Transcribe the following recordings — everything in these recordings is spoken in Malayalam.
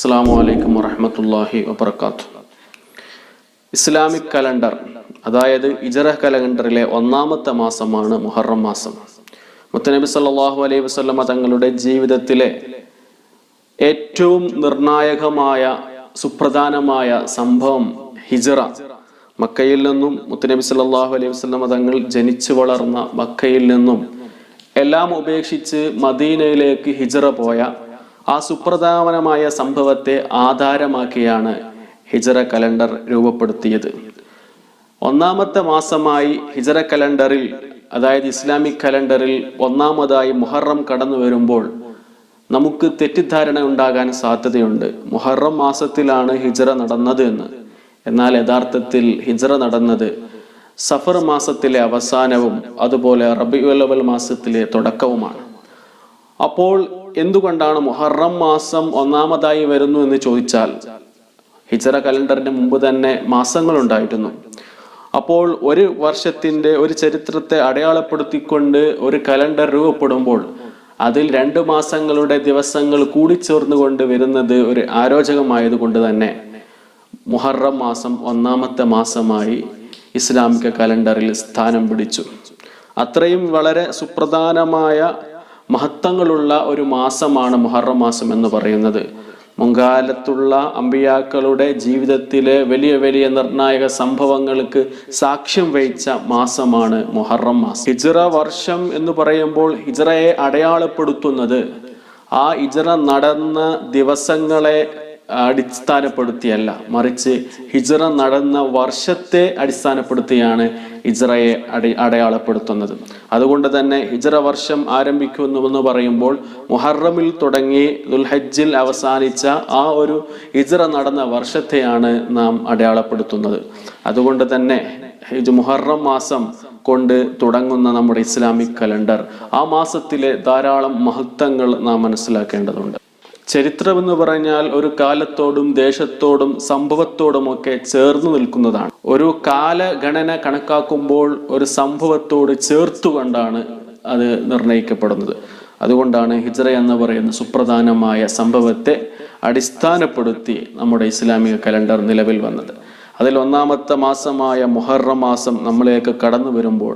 അസ്സാം വലൈക്കും വറഹമത്തല്ലാഹി വബർക്കാത്തു ഇസ്ലാമിക് കലണ്ടർ അതായത് ഇജറ കലണ്ടറിലെ ഒന്നാമത്തെ മാസമാണ് മുഹറം മാസം. മുത്തനബി സല്ലല്ലാഹു അലൈഹി വസല്ലമ തങ്ങളുടെ ജീവിതത്തിലെ ഏറ്റവും നിർണായകമായ സുപ്രധാനമായ സംഭവം ഹിജറ. മക്കയിൽ നിന്നും മുത്തനബി സല്ലല്ലാഹു അലൈഹി വസല്ലമ തങ്ങൾ ജനിച്ചു വളർന്ന മക്കയിൽ നിന്നും എല്ലാം ഉപേക്ഷിച്ച് മദീനയിലേക്ക് ഹിജറ പോയ ആ സുപ്രധാനമായ സംഭവത്തെ ആധാരമാക്കിയാണ് ഹിജറ കലണ്ടർ രൂപപ്പെടുത്തിയത്. ഒന്നാമത്തെ മാസമായി ഹിജറ കലണ്ടറിൽ അതായത് ഇസ്ലാമിക് കലണ്ടറിൽ ഒന്നാമതായി മുഹറം കടന്നു വരുമ്പോൾ നമുക്ക് തെറ്റിദ്ധാരണ ഉണ്ടാകാൻ സാധ്യതയുണ്ട്. മുഹറം മാസത്തിലാണ് ഹിജറ നടന്നത് എന്ന്. എന്നാൽ യഥാർത്ഥത്തിൽ ഹിജറ നടന്നത് സഫർ മാസത്തിലെ അവസാനവും അതുപോലെ റബിയുലവൽ മാസത്തിലെ തുടക്കവുമാണ്. അപ്പോൾ എന്തുകൊണ്ടാണ് മുഹറം മാസം ഒന്നാമതായി വരുന്നു എന്ന് ചോദിച്ചാൽ ഹിജറ കലണ്ടറിന് മുമ്പ് തന്നെ മാസങ്ങൾ ഉണ്ടായിരുന്നു അപ്പോൾ ഒരു വർഷത്തിന്റെ ഒരു ചരിത്രത്തെ അടയാളപ്പെടുത്തിക്കൊണ്ട് ഒരു കലണ്ടർ രൂപപ്പെടുമ്പോൾ അതിൽ രണ്ട് മാസങ്ങളുടെ ദിവസങ്ങൾ കൂടിച്ചേർന്നുകൊണ്ട് വരുന്നത് ഒരു ആരോചകമായതുകൊണ്ട് തന്നെ മുഹറം മാസം ഒന്നാമത്തെ മാസമായി ഇസ്ലാമിക കലണ്ടറിൽ സ്ഥാനം പിടിച്ചു. അത്രയും വളരെ സുപ്രധാനമായ മഹത്വങ്ങളുള്ള ഒരു മാസമാണ് മുഹറം മാസം എന്ന് പറയുന്നത്. മുൻകാലത്തുള്ള അമ്പിയാക്കളുടെ ജീവിതത്തിലെ വലിയ വലിയ നിർണായക സംഭവങ്ങൾക്ക് സാക്ഷ്യം വഹിച്ച മാസമാണ് മുഹറം മാസം. ഹിജറ വർഷം എന്ന് പറയുമ്പോൾ ഹിജറയെ അടയാളപ്പെടുത്തുന്നത്. ആ ഇജറ നടന്ന ദിവസങ്ങളെ അടിസ്ഥാനപ്പെടുത്തിയല്ല. മറിച്ച് ഹിജറ നടന്ന വർഷത്തെ അടിസ്ഥാനപ്പെടുത്തിയാണ് ഹിജറയെ അടി അടയാളപ്പെടുത്തുന്നത്. അതുകൊണ്ട് തന്നെ ഹിജറ വർഷം ആരംഭിക്കുന്നു എന്ന് പറയുമ്പോൾ മുഹറമിൽ തുടങ്ങി ദുൽഹജ്ജിൽ അവസാനിച്ച ആ ഒരു ഹിജറ നടന്ന വർഷത്തെയാണ് നാം അടയാളപ്പെടുത്തുന്നത്. അതുകൊണ്ട് തന്നെ മുഹറം മാസം കൊണ്ട് തുടങ്ങുന്ന നമ്മുടെ ഇസ്ലാമിക് കലണ്ടർ. ആ മാസത്തിലെ ധാരാളം മഹത്വങ്ങൾ നാം മനസ്സിലാക്കേണ്ടതുണ്ട്. ചരിത്രം എന്ന് പറഞ്ഞാൽ ഒരു കാലത്തോടും ദേശത്തോടും സംഭവത്തോടുമൊക്കെ ചേർന്ന് നിൽക്കുന്നതാണ്. ഒരു കാലഗണന കണക്കാക്കുമ്പോൾ ഒരു സംഭവത്തോട് ചേർത്തുകൊണ്ടാണ് അത് നിർണയിക്കപ്പെടുന്നത് അതുകൊണ്ടാണ് ഹിജ്റ എന്ന് പറയുന്ന സുപ്രധാനമായ സംഭവത്തെ അടിസ്ഥാനപ്പെടുത്തി നമ്മുടെ ഇസ്ലാമിക കലണ്ടർ നിലവിൽ വന്നത്. അതിൽ ഒന്നാമത്തെ മാസമായ മുഹറം മാസം നമ്മളിലേക്ക് കടന്നു വരുമ്പോൾ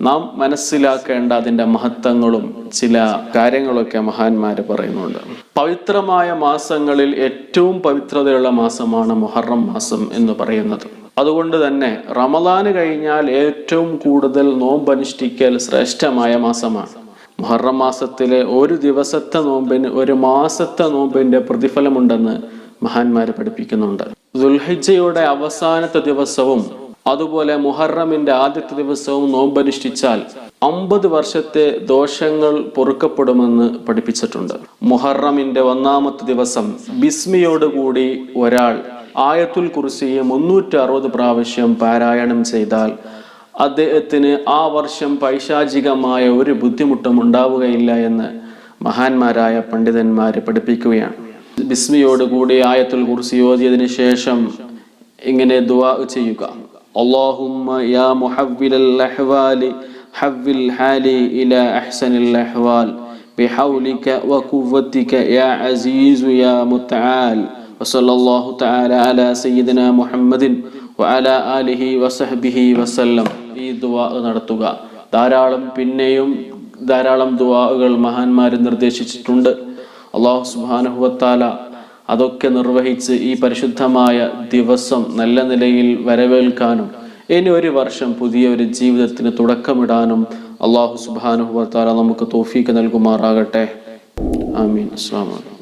നാം മനസ്സിലാക്കേണ്ട അതിന്റെ മഹത്വങ്ങളും ചില കാര്യങ്ങളൊക്കെ മഹാന്മാര് പറയുന്നുണ്ട്. പവിത്രമായ മാസങ്ങളിൽ ഏറ്റവും പവിത്രതയുള്ള മാസമാണ് മുഹറം മാസം എന്ന് പറയുന്നത്. അതുകൊണ്ട് തന്നെ റമദാന് കഴിഞ്ഞാൽ ഏറ്റവും കൂടുതൽ നോമ്പനുഷ്ഠിക്കൽ ശ്രേഷ്ഠമായ മാസമാണ്. മുഹറം മാസത്തിലെ ഒരു ദിവസത്തെ നോമ്പിന് ഒരു മാസത്തെ നോമ്പിന്റെ പ്രതിഫലമുണ്ടെന്ന് മഹാന്മാര് പഠിപ്പിക്കുന്നുണ്ട്. ദുൽഹിജയുടെ അവസാനത്തെ ദിവസവും അതുപോലെ മുഹറമിന്റെ ആദ്യത്തെ ദിവസവും നോമ്പനുഷ്ഠിച്ചാൽ അമ്പത് വർഷത്തെ ദോഷങ്ങൾ പൊറുക്കപ്പെടുമെന്ന് പഠിപ്പിച്ചിട്ടുണ്ട്. മുഹറമിന്റെ ഒന്നാമത്തെ ദിവസം ബിസ്മിയോടുകൂടി ഒരാൾ ആയത്തുൽ കുറിസിയെ മുന്നൂറ്റി അറുപത് പ്രാവശ്യം പാരായണം ചെയ്താൽ അദ്ദേഹത്തിന് ആ വർഷം പൈശാചികമായ ഒരു ബുദ്ധിമുട്ടും ഉണ്ടാവുകയില്ല എന്ന് മഹാന്മാരായ പണ്ഡിതന്മാർ പഠിപ്പിക്കുകയാണ്. ബിസ്മിയോടുകൂടി ആയത്തുൽ കുറിസി ഓതിയതിനു ശേഷം ഇങ്ങനെ ദുവാ ചെയ്യുക اللهم يا محول الأحوال حول حالي إلى أحسن الأحوال بحولك وقوتك يا عزيز يا متعال وصلى الله تعالى على سيدنا محمد وعلى آله وصحبه وسلم ഈ ദുവാ നടത്തുക ധാരാളം പിന്നെയും ധാരാളം ദുവാകൾ മഹാന്മാർ നിർദ്ദേശിച്ചിട്ടുണ്ട് അള്ളാഹു സുബാനുഹുവത്താല അതൊക്കെ നിർവഹിച്ച് ഈ പരിശുദ്ധമായ ദിവസം നല്ല നിലയിൽ വരവേൽക്കാനും ഇനി ഒരു വർഷം പുതിയ ഒരു ജീവിതത്തിന് തുടക്കമിടാനും അള്ളാഹു സുബാനുഹു വർത്താല നമുക്ക് തോഫീക്ക് നൽകുമാറാകട്ടെ. ആമീൻ. വലൈക്കും